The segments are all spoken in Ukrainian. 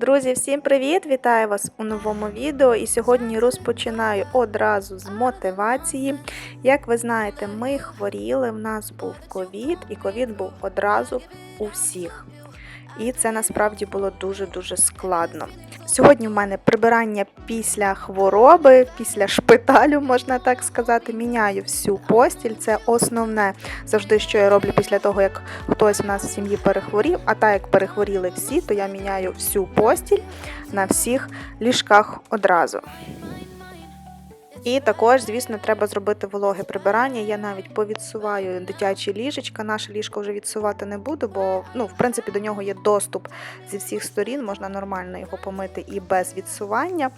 Друзі, всім привіт! Вітаю вас у новому відео. І сьогодні розпочинаю одразу з мотивації. Як ви знаєте, ми хворіли, в нас був ковід, і ковід був одразу у всіх. І це насправді було дуже-дуже складно. Сьогодні в мене прибирання після хвороби, після шпиталю, можна так сказати. Міняю всю постіль. Це основне завжди, що я роблю після того, як хтось в нас в сім'ї перехворів. А так як перехворіли всі, то я міняю всю постіль на всіх ліжках одразу. І також, звісно, треба зробити вологе прибирання. Я навіть повідсуваю дитячі ліжечка. Наше ліжко вже відсувати не буду, бо ну, в принципі до нього є доступ зі всіх сторін, можна нормально його помити і без відсування.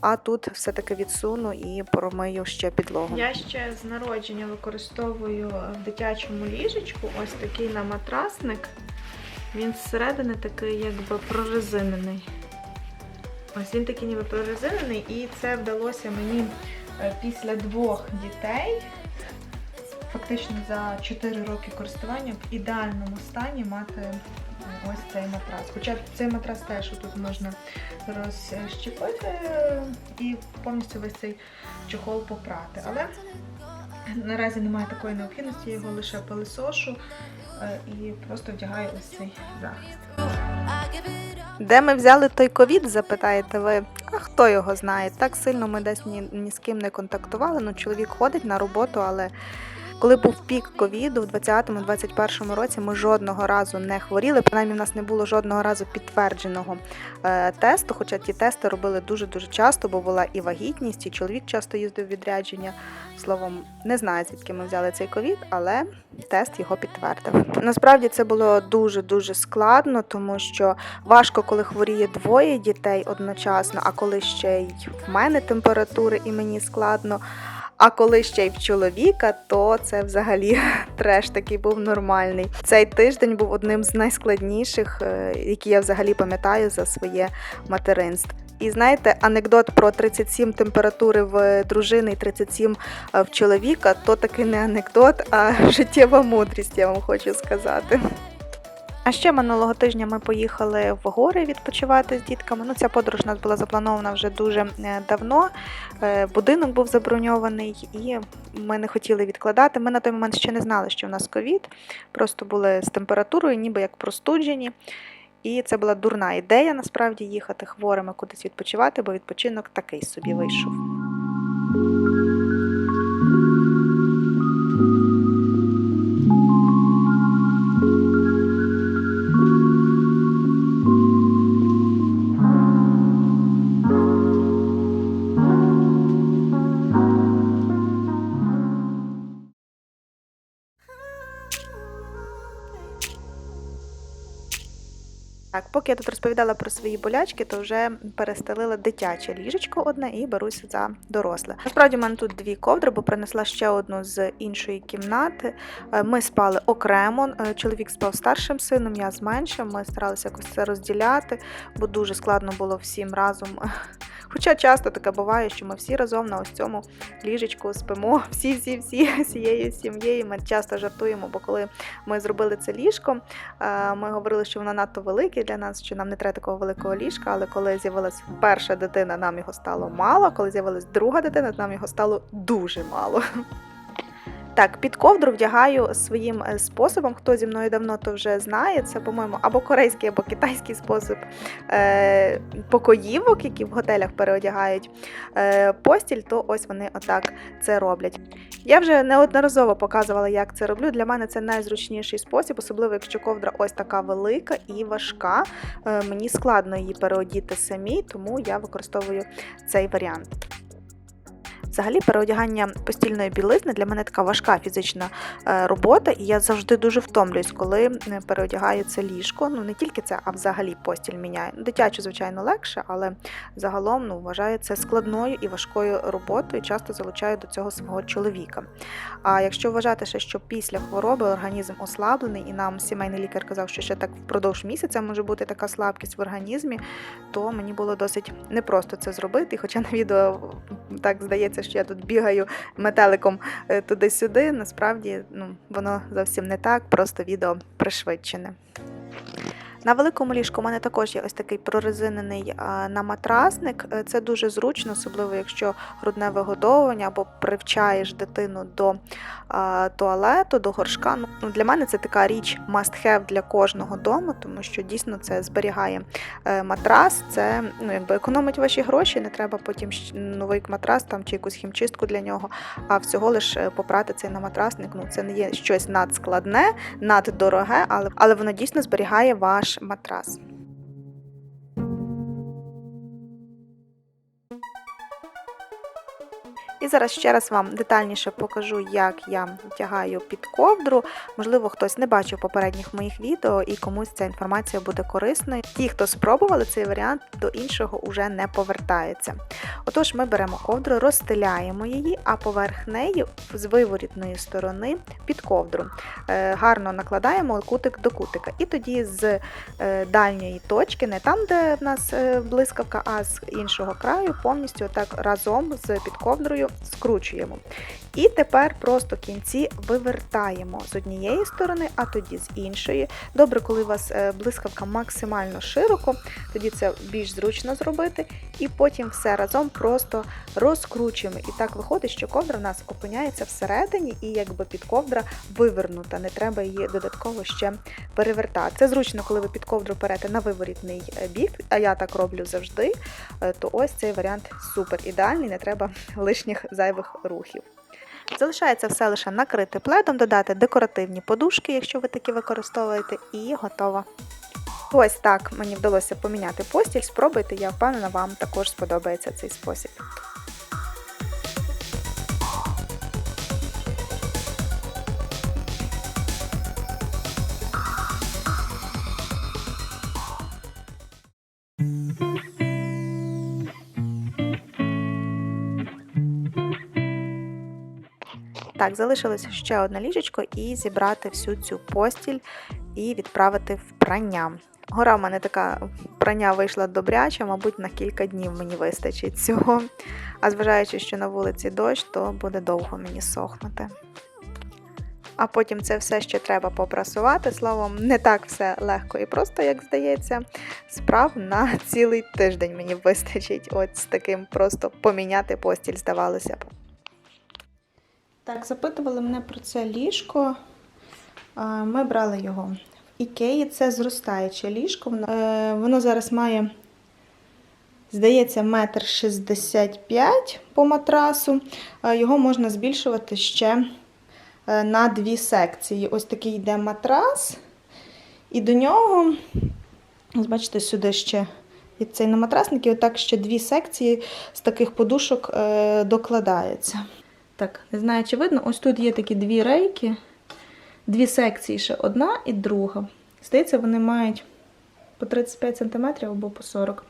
А тут все-таки відсуну і промию ще підлогу. Я ще з народження використовую в дитячому ліжечку ось такий наматрасник. Він зсередини такий, якби прорезинений. Ось він такий ніби прорезинений, і це вдалося мені після двох дітей, фактично за 4 роки користування в ідеальному стані мати е, ось цей матрас. Хоча цей матрас теж тут можна розщепити е, і повністю весь цей чохол попрати. Але наразі немає такої необхідності, я його лише пилисошу е, і просто вдягаю ось цей захист. Де ми взяли той ковід, запитаєте ви? А хто його знає? Так сильно ми десь ні, ні з ким не контактували. Ну, чоловік ходить на роботу, але коли був пік ковіду в 2020-2021 році, ми жодного разу не хворіли. Принаймні, в нас не було жодного разу підтвердженого е, тесту. Хоча ті тести робили дуже дуже часто, бо була і вагітність, і чоловік часто їздив відрядження. Словом, не знаю, звідки ми взяли цей ковід, але тест його підтвердив. Насправді це було дуже дуже складно, тому що важко, коли хворіє двоє дітей одночасно, а коли ще й в мене температури і мені складно. А коли ще й в чоловіка, то це взагалі треш такий був нормальний. Цей тиждень був одним з найскладніших, е, які я взагалі пам'ятаю за своє материнство. І знаєте, анекдот про 37 температури в дружини і 37 в чоловіка, то таки не анекдот, а життєва мудрість, я вам хочу сказати. А ще минулого тижня ми поїхали в гори відпочивати з дітками. Ну, ця подорож у нас була запланована вже дуже е, давно. Е, Будинок був заброньований, і ми не хотіли відкладати. Ми на той момент ще не знали, що в нас ковід, просто були з температурою, ніби як простуджені. І це була дурна ідея насправді їхати хворими кудись відпочивати, бо відпочинок такий собі вийшов. Поки я тут розповідала про свої болячки, то вже перестелила дитяче ліжечко одне і беруся за доросле. Насправді, в мене тут дві ковдри, бо принесла ще одну з іншої кімнати. Е, Ми спали окремо. Е, Чоловік спав старшим сином, я з меншим. Ми старалися якось це розділяти, бо дуже складно було всім разом. Хоча часто таке буває, що ми всі разом на ось цьому ліжечку спимо, всі-всі-всі всією сім'єю. Ми часто жартуємо, бо коли ми зробили це ліжко, е, ми говорили, що воно надто велике для нас, що нам не треба такого великого ліжка. Але коли з'явилась перша дитина, нам його стало мало. Коли з'явилась друга дитина, нам його стало дуже мало. Так, під ковдру вдягаю своїм е, способом. Хто зі мною давно то вже знає, це, по-моєму, або корейський, або китайський спосіб е, покоївок, які в готелях переодягають е, постіль, то ось вони отак це роблять. Я вже неодноразово показувала, як це роблю. Для мене це найзручніший спосіб, особливо якщо ковдра ось така велика і важка. Е, мені складно її переодіти самі, тому я використовую цей варіант. Взагалі, переодягання постільної білизни для мене така важка фізична е, робота, і я завжди дуже втомлююсь, коли е, переодягаю це ліжко. Ну не тільки це, а взагалі постіль міняю. Дитячу, звичайно, легше, але загалом ну, вважаю це складною і важкою роботою. Часто залучаю до цього свого чоловіка. А якщо вважати ще, що після хвороби організм ослаблений, і нам сімейний лікар казав, що ще так впродовж місяця може бути така слабкість в організмі, то мені було досить непросто це зробити. Хоча на відео так здається, що я тут бігаю метеликом е, туди-сюди. Насправді ну, воно зовсім не так, просто відео пришвидшене. На великому ліжку у мене також є ось такий прорезинений а, наматрасник. Е, Це дуже зручно, особливо якщо грудне вигодовування або привчаєш дитину до туалету, до горшка. Ну, для мене це така річ must have для кожного дому, тому що дійсно це зберігає е, матрас, це ну, якби економить ваші гроші, не треба потім новий матрас там, чи якусь хімчистку для нього, а всього лише попрати цей наматрасник. Ну, це не є щось надскладне, наддороге, але, але воно дійсно зберігає ваш матрас. І зараз ще раз вам детальніше покажу, як я тягаю під ковдру. Можливо, хтось не бачив попередніх моїх відео і комусь ця інформація буде корисною. Ті, хто спробували цей варіант, до іншого вже не повертаються. Отож, ми беремо ковдру, розстеляємо її, а поверх неї з виворітної сторони під ковдру е, гарно накладаємо кутик до кутика. І тоді з е, дальньої точки, не там, де в нас е, блискавка, а з іншого краю, повністю так разом з під ковдрою скручуємо. І тепер просто кінці вивертаємо з однієї сторони, а тоді з іншої. Добре, коли у вас е, блискавка максимально широко, тоді це більш зручно зробити. І потім все разом просто розкручуємо. І так виходить, що ковдра в нас опиняється всередині, і якби під ковдра вивернута, не треба її додатково ще перевертати. Це зручно, коли ви під ковдру берете на виворітний е, бік, а я так роблю завжди. е, То ось цей варіант супер ідеальний, не треба лишніх зайвих рухів. Залишається все лише накрити пледом, додати декоративні подушки, якщо ви такі використовуєте, і готово. Ось так мені вдалося поміняти постіль. Спробуйте, я впевнена, вам також сподобається цей спосіб. Так, залишилось ще одне ліжечко і зібрати всю цю постіль і відправити в прання. Гора в мене така прання вийшла добряча, мабуть, на кілька днів мені вистачить цього. А зважаючи, що на вулиці дощ, то буде довго мені сохнути. А потім це все ще треба попрасувати. Словом, не так все легко і просто, як здається. Справ на цілий тиждень мені вистачить. От з таким просто поміняти постіль, здавалося б. Так, запитували мене про це ліжко. Ми брали його в Ікеї. Це зростаюче ліжко. Воно, е, зараз має, здається, метр шістдесят п'ять по матрасу. Його можна збільшувати ще е, на дві секції. Ось такий йде матрас. І до нього, бачите, сюди ще і цей на матрасник, і отак ще дві секції з таких подушок е, докладаються. Так, не знаю, чи видно, ось тут є такі дві рейки, дві секції ще одна і друга. Здається, вони мають по 35 см або по 40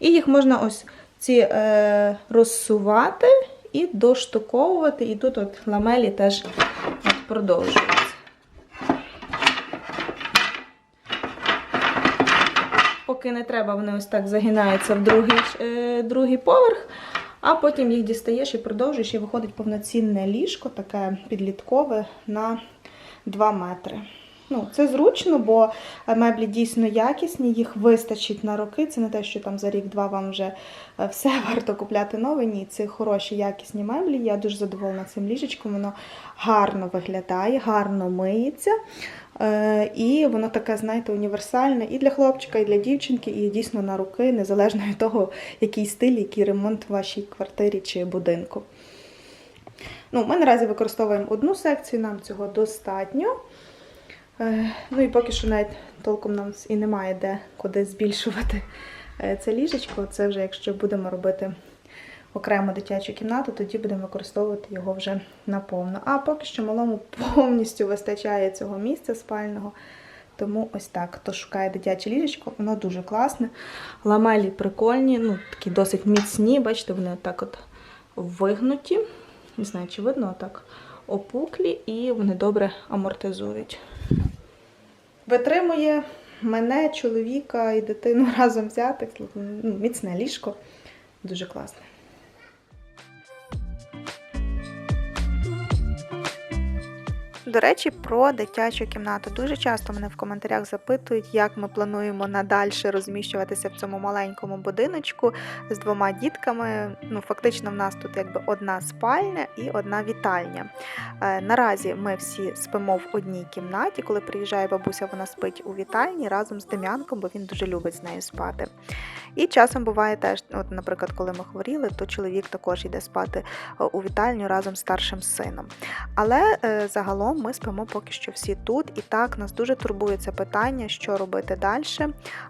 І їх можна ось ці е, розсувати і доштуковувати. І тут от ламелі теж продовжуються. Поки не треба, вони ось так загинаються в другий, е, другий поверх. А потім їх дістаєш і продовжуєш, і виходить повноцінне ліжко, таке підліткове на 2 метри. Ну, Це зручно, бо меблі дійсно якісні, їх вистачить на роки. Це не те, що там за рік-два вам вже е, все варто купляти нове. Ні, це хороші якісні меблі. Я дуже задоволена цим ліжечком. Воно гарно виглядає, гарно миється. Е, І воно таке, знаєте, універсальне і для хлопчика, і для дівчинки, і дійсно на руки, незалежно від того, який стиль, який ремонт в вашій квартирі чи будинку. Ну, Ми наразі використовуємо одну секцію, нам цього достатньо. Е, Ну і поки що навіть толком нам і немає де куди збільшувати е, це ліжечко. Це вже якщо будемо робити окрему дитячу кімнату, тоді будемо використовувати його вже наповно. А поки що малому повністю вистачає цього місця спального. Тому ось так. Хто шукає дитяче ліжечко, воно дуже класне. Ламелі прикольні, ну такі досить міцні. Бачите, вони отак от вигнуті. Не знаю, чи видно, отак опуклі, і вони добре амортизують. Витримує мене, чоловіка і дитину разом взятих. Ну, міцне ліжко. Дуже класне. До речі, про дитячу кімнату. Дуже часто мене в коментарях запитують, як ми плануємо надальше розміщуватися в цьому маленькому будиночку з двома дітками. Ну, фактично, в нас тут якби одна спальня і одна вітальня. Е, Наразі ми всі спимо в одній кімнаті. Коли приїжджає бабуся, вона спить у вітальні разом з Дем'янком, бо він дуже любить з нею спати. І часом буває теж, от, наприклад, коли ми хворіли, то чоловік також йде спати е, у вітальню разом з старшим сином. Але е, ми спимо поки що всі тут, і так нас дуже турбує це питання, що робити далі,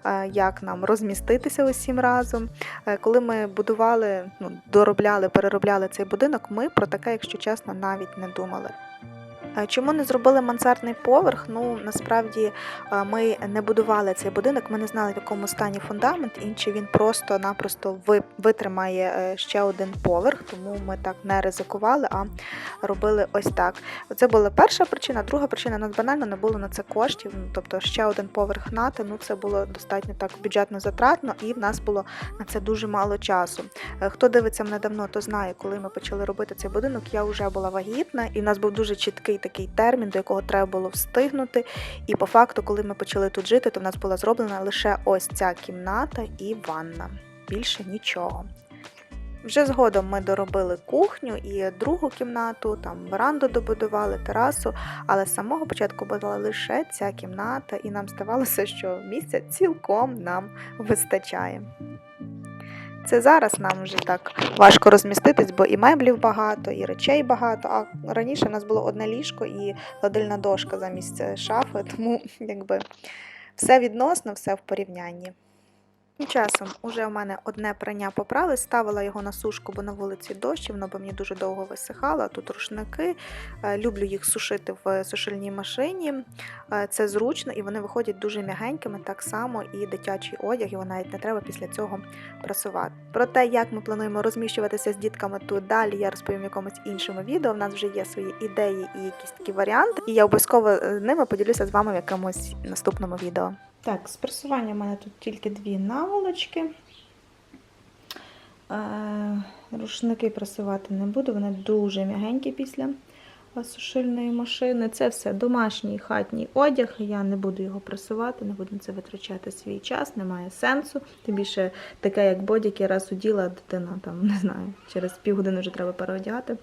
е, як нам розміститися усім разом. Е, коли ми будували, ну, доробляли, переробляли цей будинок, ми про таке, якщо чесно, навіть не думали. Е, Чому не зробили мансардний поверх? Ну насправді е, ми не будували цей будинок, ми не знали, в якому стані фундамент, і чи він просто-напросто витримає е, ще один поверх, тому ми так не ризикували, а робили ось так. Це була перша причина. Друга причина нас банально не було на це коштів. Ну, тобто ще один поверх нати, ну це було достатньо так бюджетно затратно, і в нас було на це дуже мало часу. Хто дивиться мене давно, то знає, коли ми почали робити цей будинок, я вже була вагітна, і в нас був дуже чіткий термін, до якого треба було встигнути. І по факту, коли ми почали тут жити, то в нас була зроблена лише ось ця кімната і ванна. Більше нічого. Вже згодом ми доробили кухню і другу кімнату, там веранду добудували, терасу, але з самого початку була лише ця кімната, і нам здавалося, що місця цілком нам вистачає. Це зараз нам вже так важко розміститись, бо і меблів багато, і речей багато. А раніше в нас було одне ліжко і ладильна дошка замість е, шафи, тому якби все відносно, все в порівнянні. Тим часом уже у мене одне прання попрали, ставила його на сушку, бо на вулиці дощ, воно би мені дуже довго висихало. Тут рушники. Е, Люблю їх сушити в сушильній машині. Е, Це зручно і вони виходять дуже м'ягенькими, так само і дитячий одяг, його навіть не треба після цього прасувати. Про те, як ми плануємо розміщуватися з дітками тут далі, я розповім в якомусь іншому відео. У нас вже є свої ідеї і якісь такі варіанти, і я обов'язково е, ними поділюся з вами в якомусь наступному відео. Так, з прасування в мене тут тільки дві наволочки. Е, Рушники прасувати не буду, вони дуже м'ягенькі після е, сушильної машини. Це все домашній хатній одяг. Я не буду його прасувати, не буду на це витрачати свій час, немає сенсу. Тим більше таке, як бодіки, раз уділа, дитина там, не знаю, через півгодини вже треба переодягати.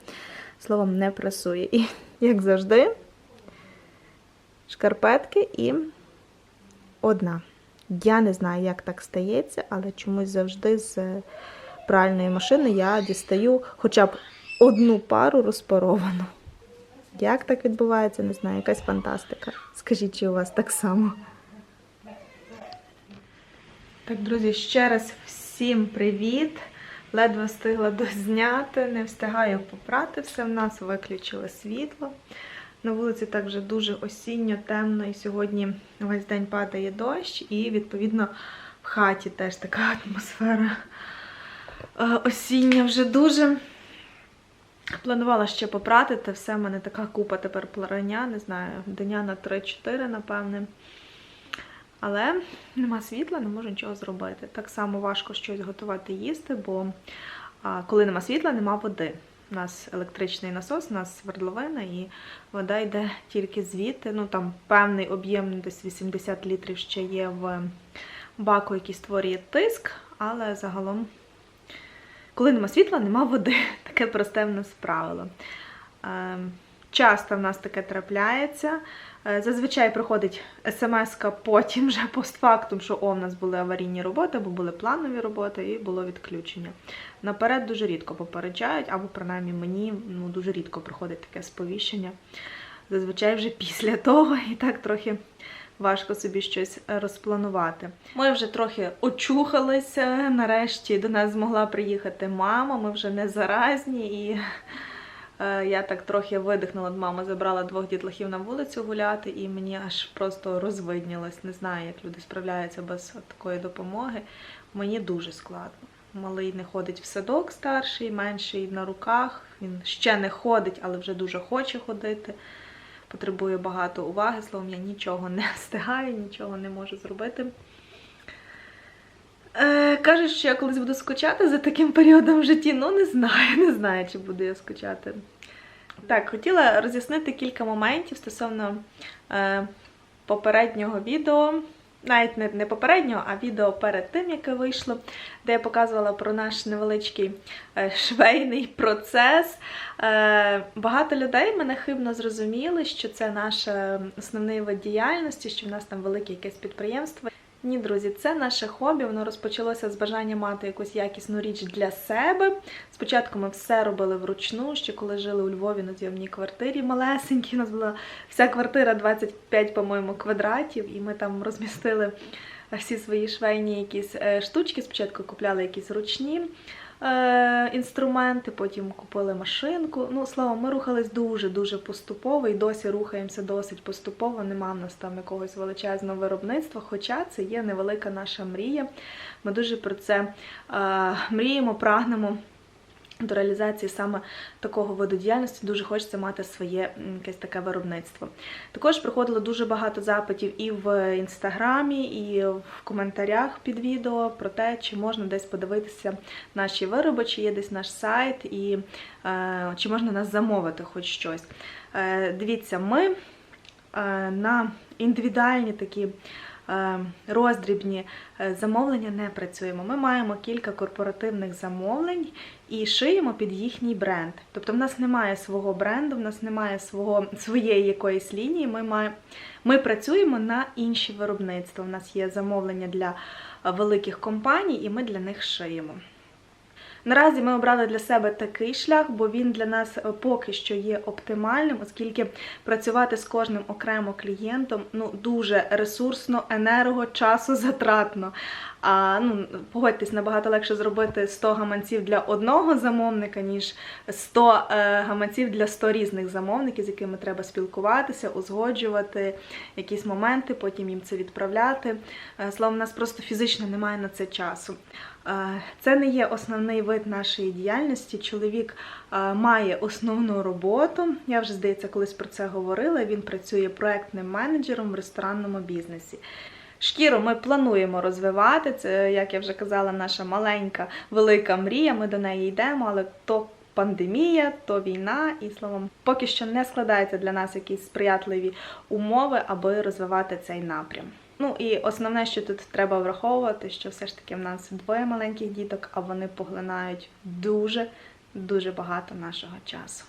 Словом, не прасує. І, як завжди, шкарпетки і одна. Я не знаю, як так стається, але чомусь завжди з пральної машини я дістаю хоча б одну пару розпаровану. Як так відбувається, не знаю, якась фантастика. Скажіть, чи у вас так само? Так, друзі, ще раз всім привіт! Ледве встигла дозняти, не встигаю попрати все. В нас виключили світло. На вулиці так вже дуже осінньо, темно, і сьогодні весь день падає дощ, і, відповідно, в хаті теж така атмосфера е, осіння вже дуже. Планувала ще попрати, та все, в мене така купа тепер пларання, не знаю, дня на 3-4, напевне. Але нема світла, не можу нічого зробити. Так само важко щось готувати їсти, бо коли нема світла, нема води. У нас електричний насос, у нас свердловина, і вода йде тільки звідти. Ну там певний об'єм, десь 80 літрів ще є в баку, який створює тиск, але загалом, коли нема світла, нема води. Таке просте в нас правило. Часто в нас таке трапляється. Е, Зазвичай приходить смс-ка потім вже постфактум, що о, в нас були аварійні роботи, або були планові роботи, і було відключення. Наперед дуже рідко попереджають, або принаймні мені ну, дуже рідко приходить таке сповіщення. Зазвичай вже після того, і так трохи важко собі щось розпланувати. Ми вже трохи очухалися. Нарешті до нас змогла приїхати мама. Ми вже не заразні і. Е, Я так трохи видихнула, мама забрала двох дітлахів на вулицю гуляти, і мені аж просто розвиднілось. Не знаю, як люди справляються без такої допомоги. Мені дуже складно. Малий не ходить в садок старший, менший на руках. Він ще не ходить, але вже дуже хоче ходити. Потребує багато уваги. Словом, я нічого не встигаю, нічого не можу зробити. Е, кажуть, що я колись буду скучати за таким періодом в житті. Ну, не знаю, не знаю, чи буду я скучати. Так, хотіла роз'яснити кілька моментів стосовно е, попереднього відео. Навіть не, не попереднього, а відео перед тим, яке вийшло, де я показувала про наш невеличкий е, швейний процес. Е, багато людей мене хибно зрозуміли, що це наш основний вид діяльності, що в нас там велике якесь підприємство. Ні, друзі, це наше хобі. Воно розпочалося з бажання мати якусь якісну річ для себе. Спочатку ми все робили вручну, ще коли жили у Львові на зйомній квартирі малесенькій. У нас була вся квартира 25, по-моєму, квадратів, і ми там розмістили всі свої швейні якісь е, штучки. Спочатку купляли якісь ручні е, інструменти, потім купили машинку. Ну, словом, ми рухались дуже-дуже поступово і досі рухаємося досить поступово. Нема в нас там якогось величезного виробництва, хоча це є невелика наша мрія. Ми дуже про це е, мріємо, прагнемо. До реалізації саме такого виду діяльності дуже хочеться мати своє якесь таке виробництво. Також приходило дуже багато запитів і в інстаграмі, і в коментарях під відео про те, чи можна десь подивитися наші вироби, чи є десь наш сайт, і е, чи можна нас замовити хоч щось. Е, дивіться, ми е, на індивідуальні такі е, роздрібні е, замовлення не працюємо. Ми маємо кілька корпоративних замовлень і шиємо під їхній бренд. Тобто в нас немає свого бренду, в нас немає свого, своєї якоїсь лінії. Ми, маємо, ми працюємо на інші виробництва. У нас є замовлення для великих компаній, і ми для них шиємо. Наразі ми обрали для себе такий шлях, бо він для нас е, поки що є оптимальним, оскільки працювати з кожним окремо клієнтом ну дуже ресурсно, енерго, часозатратно. А ну погодьтесь, набагато легше зробити 100 гаманців для одного замовника, ніж 100 е, гаманців для 100 різних замовників, з якими треба спілкуватися, узгоджувати якісь моменти, потім їм це відправляти. Е, Словом, у нас просто фізично немає на це часу. Це не є основний вид нашої діяльності. Чоловік має основну роботу. Я вже здається, колись про це говорила. Він працює проектним менеджером в ресторанному бізнесі. Шкіру ми плануємо розвивати. Це, як я вже казала, наша маленька велика мрія. Ми до неї йдемо, але то пандемія, то війна, і словом, поки що не складаються для нас якісь сприятливі умови, аби розвивати цей напрям. Ну і основне, що тут треба враховувати, що все ж таки в нас двоє маленьких діток, а вони поглинають дуже дуже багато нашого часу.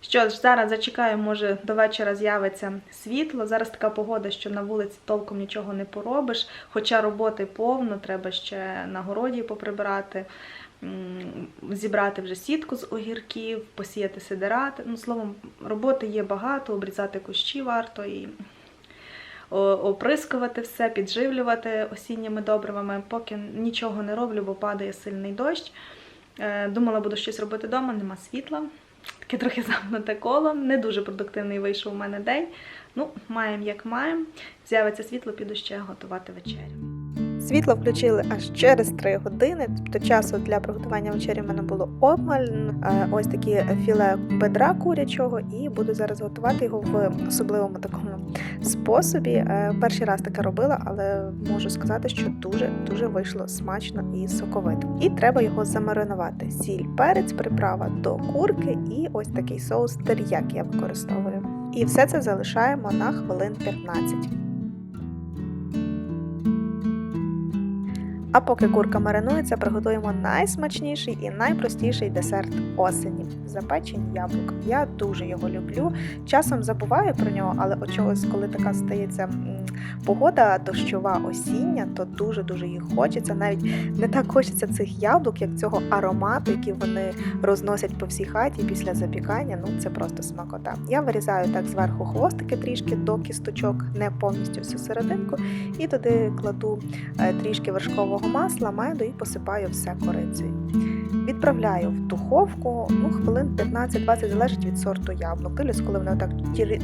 Що ж, зараз зачекаю, може до вечора з'явиться світло. Зараз така погода, що на вулиці толком нічого не поробиш. Хоча роботи повно, треба ще на городі поприбирати, зібрати вже сітку з огірків, посіяти сидирати. Ну, словом, роботи є багато, обрізати кущі варто і оприскувати все, підживлювати осінніми добривами. Поки нічого не роблю, бо падає сильний дощ. Е, Думала, буду щось робити вдома, нема світла. Таке трохи замкнуте коло. Не дуже продуктивний вийшов у мене день. Ну, маємо як маємо. З'явиться світло, піду ще готувати вечерю. Світло включили аж через 3 години, тобто часу для приготування вечері в мене було обмаль. Е, Ось такі філе бедра курячого, і буду зараз готувати його в особливому такому способі. Е, Перший раз таке робила, але можу сказати, що дуже дуже вийшло смачно і соковито. І треба його замаринувати. Сіль, перець, приправа до курки і ось такий соус тер'як я використовую. І все це залишаємо на хвилин 15. А поки курка маринується, приготуємо найсмачніший і найпростіший десерт осені запечені яблук. Я дуже його люблю. Часом забуваю про нього, але от чогось, коли така стається погода дощова осіння, то дуже дуже їх хочеться. Навіть не так хочеться цих яблук, як цього аромату, який вони розносять по всій хаті після запікання. Ну це просто смакота. Я вирізаю так зверху хвостики трішки до кісточок, не повністю всю серединку, і туди кладу е, трішки вершкового масла, меду і посипаю все корицею. Відправляю в духовку ну, хвилин 15-20 залежить від сорту яблук. Дивлюсь, коли вони так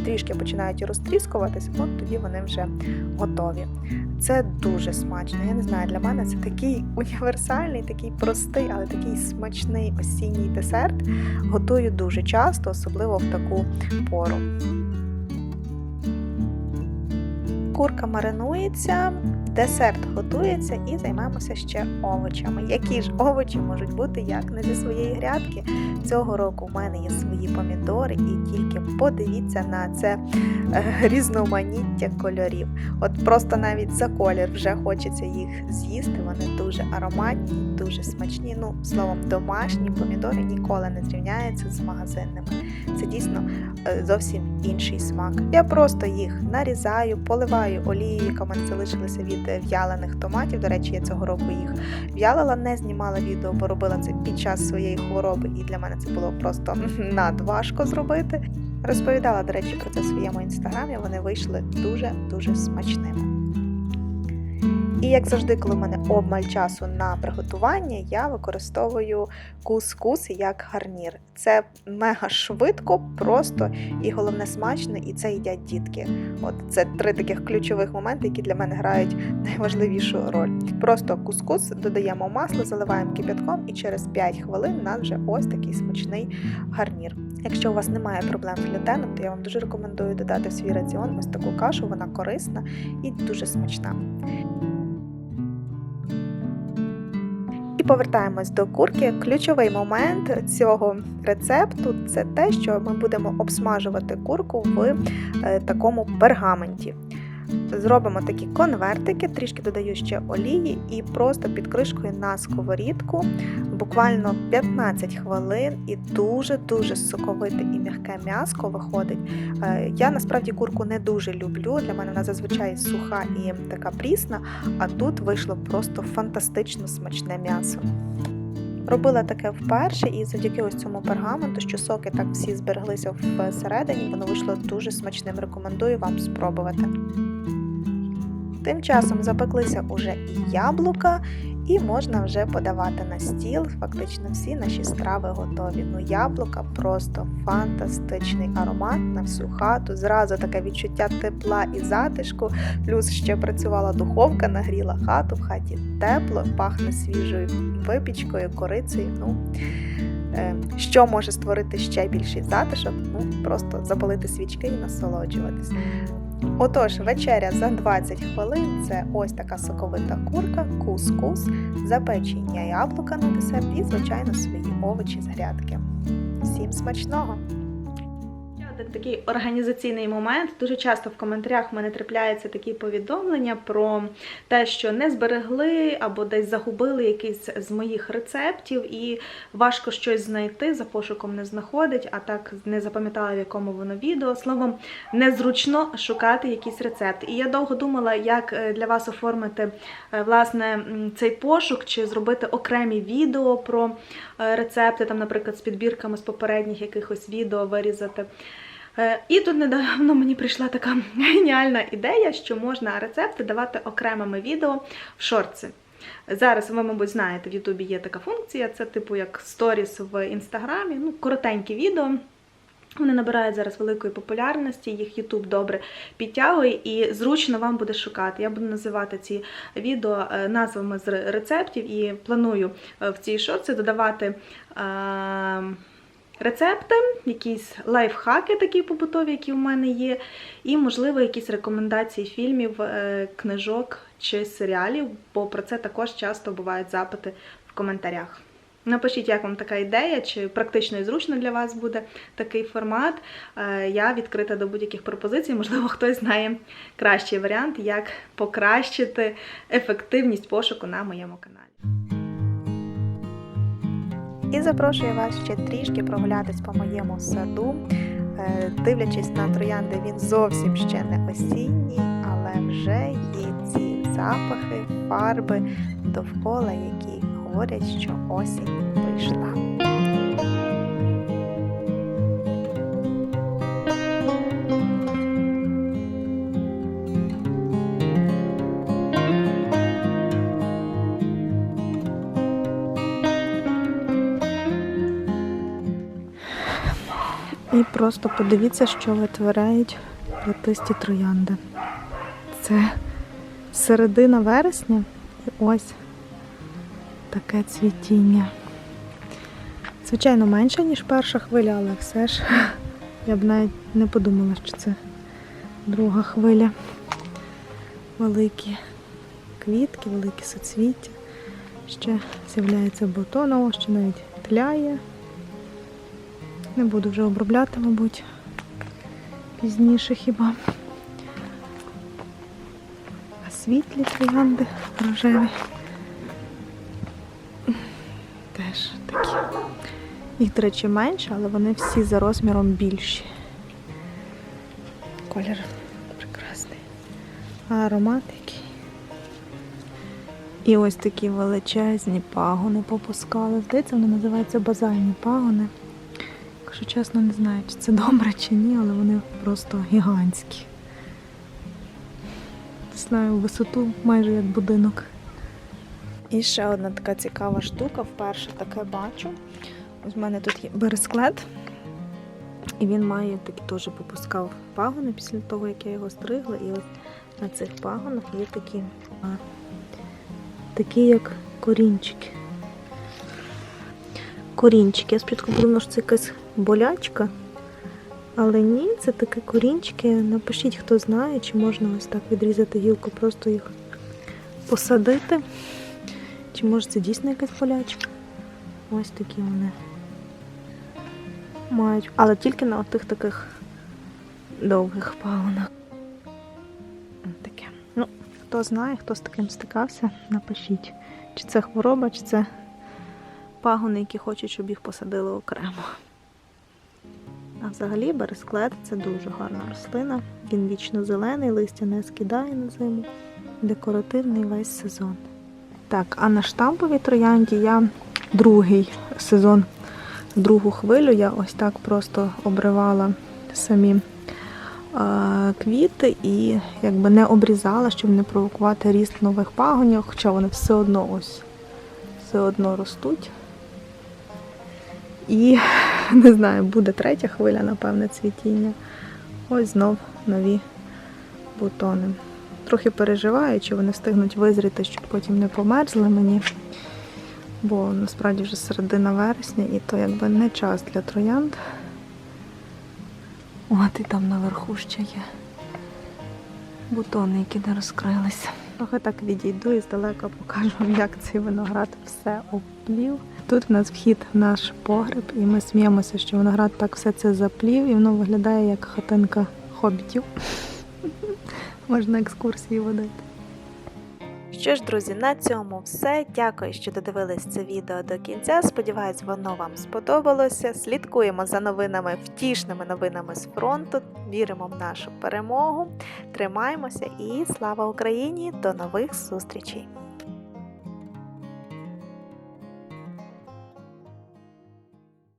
трішки починають розтріскуватися, от тоді вони вже готові. Це дуже смачно. Я не знаю, для мене це такий універсальний, такий простий, але такий смачний осінній десерт. Готую дуже часто, особливо в таку пору. Курка маринується, десерт готується і займемося ще овочами. Які ж овочі можуть бути як не зі своєї грядки? Цього року в мене є свої помідори, і тільки подивіться на це е, різноманіття кольорів. От просто навіть за колір вже хочеться їх з'їсти. Вони дуже ароматні, дуже смачні. Ну, словом, домашні помідори ніколи не зрівняються з магазинними. Це дійсно е, зовсім інший смак. Я просто їх нарізаю, поливаю олією, яка в мене залишилася від е, в'ялених томатів. До речі, я цього року їх в'ялила, не знімала відео, бо робила це під час своєї хвороби, і для мене це було просто надважко зробити. Розповідала, до речі, про це в своєму інстаграмі. Вони вийшли дуже дуже смачними. І як завжди, коли в мене обмаль часу на приготування, я використовую кус-кус як гарнір. Це мега швидко, просто і головне смачно, і це їдять дітки. От це три таких ключових моменти, які для мене грають найважливішу роль. Просто кус-кус додаємо масло, заливаємо кипятком, і через 5 хвилин у нас вже ось такий смачний гарнір. Якщо у вас немає проблем з глютеном, то я вам дуже рекомендую додати в свій раціон ось таку кашу, вона корисна і дуже смачна. Повертаємось до курки. Ключовий момент цього рецепту це те, що ми будемо обсмажувати курку в е, такому пергаменті. Зробимо такі конвертики, трішки додаю ще олії і просто під кришкою на сковорідку, буквально 15 хвилин, і дуже-дуже соковите і м'яке м'яско виходить. Е, Я насправді курку не дуже люблю. Для мене вона зазвичай суха і така прісна, а тут вийшло просто фантастично смачне м'ясо. Робила таке вперше, і завдяки ось цьому пергаменту, що соки так всі збереглися всередині, воно вийшло дуже смачним. Рекомендую вам спробувати. Тим часом запеклися уже і яблука, і можна вже подавати на стіл. Фактично всі наші страви готові. Ну, яблука просто фантастичний аромат на всю хату. Зразу таке відчуття тепла і затишку. Плюс ще працювала духовка, нагріла хату в хаті тепло, пахне свіжою випічкою, корицею. Ну, е, що може створити ще більший затишок? Ну, просто запалити свічки і насолоджуватись. Отож, вечеря за 20 хвилин це ось така соковита курка, кус-кус, запечення яблука на десерт і, звичайно, свої овочі з грядки. Всім смачного! Такий організаційний момент. Дуже часто в коментарях в мене трапляються такі повідомлення про те, що не зберегли або десь загубили якийсь з моїх рецептів, і важко щось знайти, за пошуком не знаходить, а так не запам'ятала, в якому воно відео. Словом, незручно шукати якийсь рецепт. І я довго думала, як е, для вас оформити е, власне цей пошук, чи зробити окремі відео про е, рецепти, там, наприклад, з підбірками з попередніх якихось відео вирізати. Е, І тут недавно мені прийшла така геніальна ідея, що можна рецепти давати окремими відео в шорти. Зараз ви, мабуть, знаєте, в Ютубі є така функція, це типу як сторіс в інстаграмі, ну, коротенькі відео. Вони набирають зараз великої популярності, їх YouTube добре підтягує і зручно вам буде шукати. Я буду називати ці відео е, назвами з рецептів і планую е, в ці шорти додавати. е, Рецепти, якісь лайфхаки такі побутові, які у мене є, і, можливо, якісь рекомендації фільмів, е, книжок чи серіалів, бо про це також часто бувають запити в коментарях. Напишіть, як вам така ідея, чи практично і зручно для вас буде такий формат. Е, Я відкрита до будь-яких пропозицій. Можливо, хтось знає кращий варіант, як покращити ефективність пошуку на моєму каналі. І запрошую вас ще трішки прогулятись по моєму саду. Е, Дивлячись на троянди, він зовсім ще не осінній, але вже є ці запахи, фарби довкола, які говорять, що осінь вийшла. І просто подивіться, що витворяють плетисті троянди. Це середина вересня і ось таке цвітіння. Звичайно, менше, ніж перша хвиля, але все ж я б навіть не подумала, що це друга хвиля. великі квітки, великі соцвіття. Ще з'являється бутонова, що навіть тляє. Не буду вже обробляти, мабуть, пізніше хіба. А світлі троянди рожеві. Теж такі. Їх, до речі, менше, але вони всі за розміром більші. Колір прекрасний. А аромат який. І ось такі величезні пагони попускали. Здається, вони називаються базальні пагони. Якщо чесно, не знаю, чи це добре чи ні, але вони просто гігантські. Не знаю, висоту майже як будинок. І ще одна така цікава штука, вперше таке бачу. Ось в мене тут є бересклет, і він має такі теж попускав пагони після того, як я його стригла. І ось на цих пагонах є такі, а, такі як корінчики. Корінчики. Я спочатку думала, що це якась болячка. Але ні, це такі корінчики. Напишіть, хто знає, чи можна ось так відрізати гілку, просто їх посадити. Чи може це дійсно якась болячка? Ось такі вони мають. Але тільки на отих таких довгих пагонах. Таке. Ну, хто знає, хто з таким стикався, напишіть. Чи це хвороба, чи це пагони, які хочуть, щоб їх посадили окремо. А взагалі бересклет це дуже гарна рослина. Він вічно зелений, листя не скидає на зиму. Декоративний весь сезон. Так, а на штамповій троянді я другий сезон, другу хвилю я ось так просто обривала самі квіти і якби не обрізала, щоб не провокувати ріст нових пагонів, хоча вони все одно ось все одно ростуть. І не знаю, буде третя хвиля, напевне, цвітіння. Ось знов нові бутони. Трохи переживаю, чи вони встигнуть визріти, щоб потім не померзли мені. Бо насправді вже середина вересня і то якби не час для троянд. От і там наверху ще є бутони, які не розкрилися. Трохи так відійду і здалека покажу вам, як цей виноград все оплів. Тут в нас вхід в наш погреб, і ми сміємося, що виноград так все це заплів, і воно виглядає як хатинка хобітів. Можна екскурсії водити. Що ж, друзі, на цьому все. Дякую, що додивились це відео до кінця. Сподіваюсь, воно вам сподобалося. Слідкуємо за новинами, втішними новинами з фронту. Віримо в нашу перемогу. Тримаємося і слава Україні! До нових зустрічей!